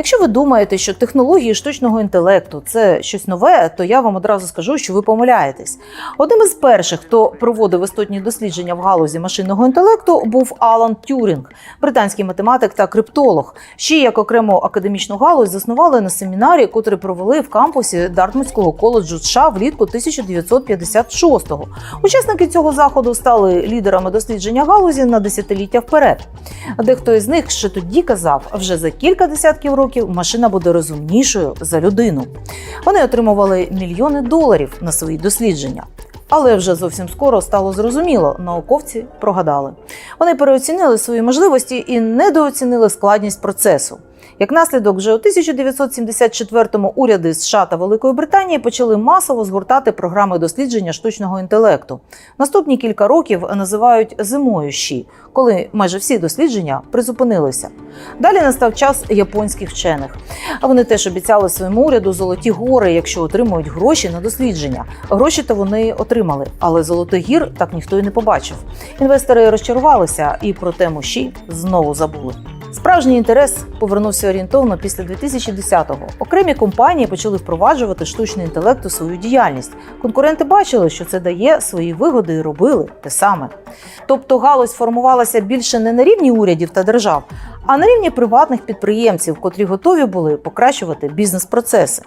Якщо ви думаєте, що технології штучного інтелекту це щось нове, то я вам одразу скажу, що ви помиляєтесь. Одним із перших, хто проводив істотні дослідження в галузі машинного інтелекту, був Алан Тюрінг, британський математик та криптолог. Ще як окрему академічну галузь заснували на семінарі, котрий провели в кампусі Дартмутського коледжу США влітку 1956-го. Учасники цього заходу стали лідерами дослідження галузі на десятиліття вперед. Дехто із них ще тоді казав, вже за кілька десятків років машина буде розумнішою за людину. Вони отримували мільйони доларів на свої дослідження. Але вже зовсім скоро стало зрозуміло, науковці прогадали. Вони переоцінили свої можливості і недооцінили складність процесу. Як наслідок, вже у 1974-му уряди США та Великої Британії почали масово згортати програми дослідження штучного інтелекту. Наступні кілька років називають зимою щі, коли майже всі дослідження призупинилися. Далі настав час японських вчених. А вони теж обіцяли своєму уряду золоті гори, якщо отримують гроші на дослідження. Гроші то вони отримали, але золотих гір так ніхто й не побачив. Інвестори розчарувалися і про тему щі знову забули. Справжній інтерес повернувся орієнтовно після 2010-го. Окремі компанії почали впроваджувати штучний інтелект у свою діяльність. Конкуренти бачили, що це дає свої вигоди і робили те саме. Тобто галузь формувалася більше не на рівні урядів та держав, а на рівні приватних підприємців, котрі готові були покращувати бізнес-процеси.